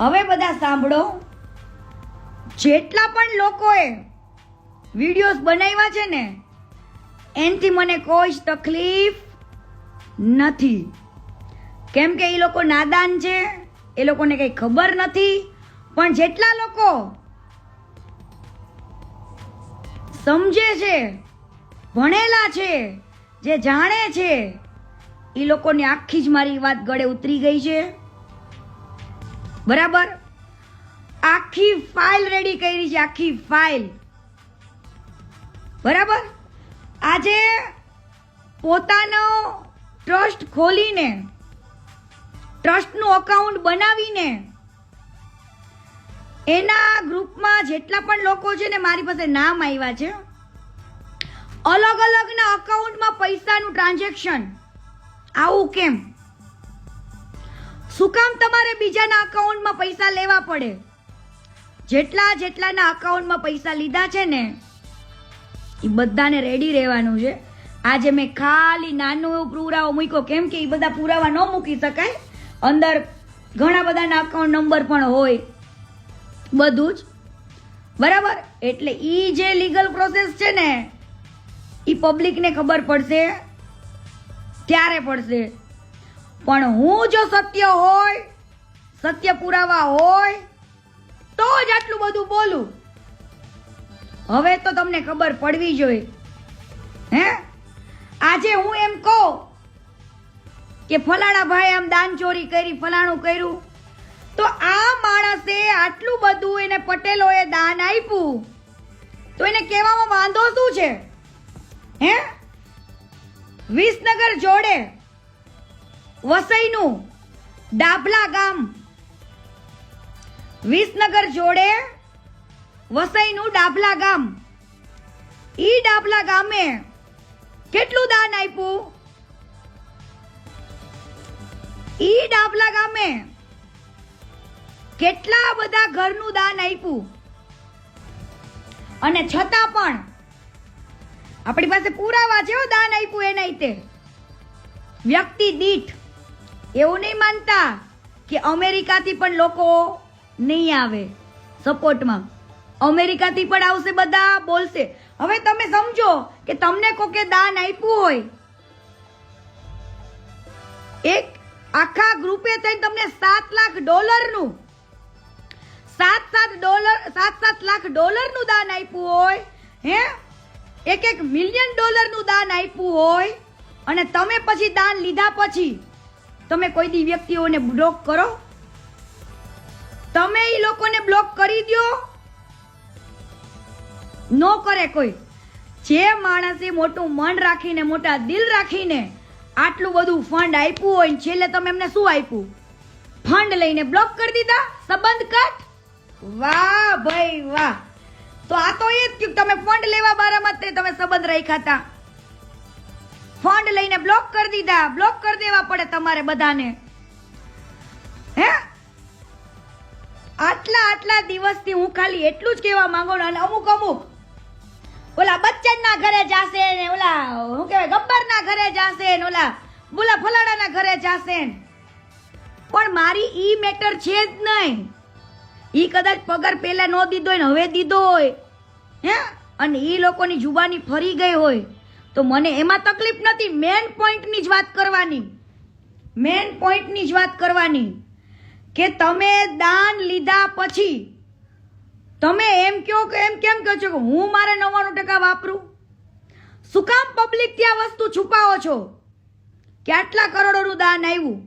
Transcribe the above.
હવે બધા સાંભળો. જેટલા પણ લોકોએ વિડીયોઝ બનાવ્યા છે ને, એનાથી મને કોઈ જ તકલીફ નથી. કેમ કે એ લોકો નાદાન છે, એ લોકોને કંઈ ખબર નથી, પણ જેટલા લોકો સમજે છે, ભણેલા છે, જે જાણે છે એ લોકોની આખી જ મારી વાત ગળે ઉતરી ગઈ છે. બરાબર? આખી ફાઇલ રેડી કરી છે, આખી ફાઇલ બરાબર? આજે પોતાનો ટ્રસ્ટ ખોલીને ટ્રસ્ટનું અકાઉન્ટ બનાવીને, એના ગ્રુપમાં જેટલા પણ લોકો છે ને, મારી પાસે નામ આવ્યા છે. અલગ અલગના અકાઉન્ટમાં પૈસાનું ટ્રાન્ઝેક્શન આવું કેમ? શું કામ તમારે બીજાના અકાઉન્ટમાં પૈસા લેવા પડે? જેટલા જેટલાના અકાઉન્ટમાં પૈસા લીધા છે ને એ બધાને રેડી રહેવાનું છે. આજે મેં ખાલી નાનો એવો પુરાવો મૂક્યો. કેમ કે એ બધા પુરાવા ન મૂકી શકાય. અંદર ઘણા બધાના અકાઉન્ટ નંબર પણ હોય. બધું જ. બરાબર? એટલે એ જે લીગલ પ્રોસેસ છે ને એ પબ્લિકને ખબર પડશે. ત્યારે પડશે? પણ હું જો સત્ય હોય, સત્ય પુરાવા હોય, તો જ આટલું બધું બોલું. હવે તો તમને ખબર પડવી જોઈએ. હે? આજે હું એમ કહું કે ફલાણા ભાઈ આમ દાન ચોરી કરી, ફલાણું કર્યું, તો આ માણસે આટલું બધું એને પટેલોએ દાન આપ્યું. તો એને કહેવામાં વાંધો શું છે? હે? વિસનગર જોડે વસઈનું, ડાભલા ગામ. વિસનગર જોડે વસઈનું ડાભલા ગામ. ઈ ડાભલા ગામે કેટલું દાન આપ્યું? ઈ ડાભલા ગામે કેટલા બધા ઘરનું દાન આપ્યું? અને છતાં પણ આપણી પાસે પુરાવા છે દાન આપ્યું એના રીતે વ્યક્તિ દીઠ એવું નહીં માનતા કે અમેરિકાથી પણ લોકો નહીં આવે સપોર્ટમાં. અમેરિકાથી પણ આવશે, બધા બોલશે. હવે તમે સમજો કે તમને કોકે દાન આપ્યું હોય, એક આખા ગ્રુપે થઈને તમને સાત લાખ ડોલરનું, સાત સાત ડોલર, સાત સાત લાખ ડોલરનું દાન આપ્યું હોય, હે? એક એક મિલિયન ડોલરનું દાન આપ્યું હોય, અને તમે પછી દાન લીધા પછી તમે કોઈ દી વ્યક્તિઓને બ્લોક કરો? તમે એ લોકોને બ્લોક કરી દો નો કરે કોઈ. જે માણસે મોટું મન રાખીને, મોટા દિલ રાખીને આટલું બધું ફંડ આપ્યું હોય ને છેલ્લે તમે એમને શું આપ્યું? ફંડ લઈને બ્લોક કરી દીધા? સંબંધ કટ? વાહ ભાઈ વાહ. તો આ તો એ જ કે તમે ફંડ લેવા બારામાં તે તમે સંબંધ રાખ્યા હતા. ફંડ લઈને બ્લોક કરી દીધા. બ્લોક કરી દેવા પડે તમારે બધાને. હે? આટલા આટલા દિવસથી હું ખાલી એટલું જ કહેવા માંગુ અને અમુક અમુક ઓલા બચ્ચન ના ઘરે જાશે ને ઓલા, શું કહેવાય ગબ્બર ના ઘરે જાશે ને ઓલા બોલા ફલાણા ના ઘરે જાશે પણ મારી ઈ મેટર છે જ નહીં. ઈ કદાચ પગાર પહેલા ન દીધો હોય ને હવે દીધો હોય. હે? અને ઈ લોકોની જુબાની ફરી ગઈ હોય. તો મને એમાં તકલીફ નથી. મેન પોઈન્ટની જ વાત કરવાની. મેન પોઈન્ટની જ વાત કરવાની કે તમે દાન લીધા પછી તમે એમ કહો કે એમ કેમ કહો છો કે હું મારે નવ્વાણું ટકા વાપરું? શું કામ પબ્લિક ત્યાં વસ્તુ છુપાવો છો? કે આટલા કરોડોનું દાન આવ્યું?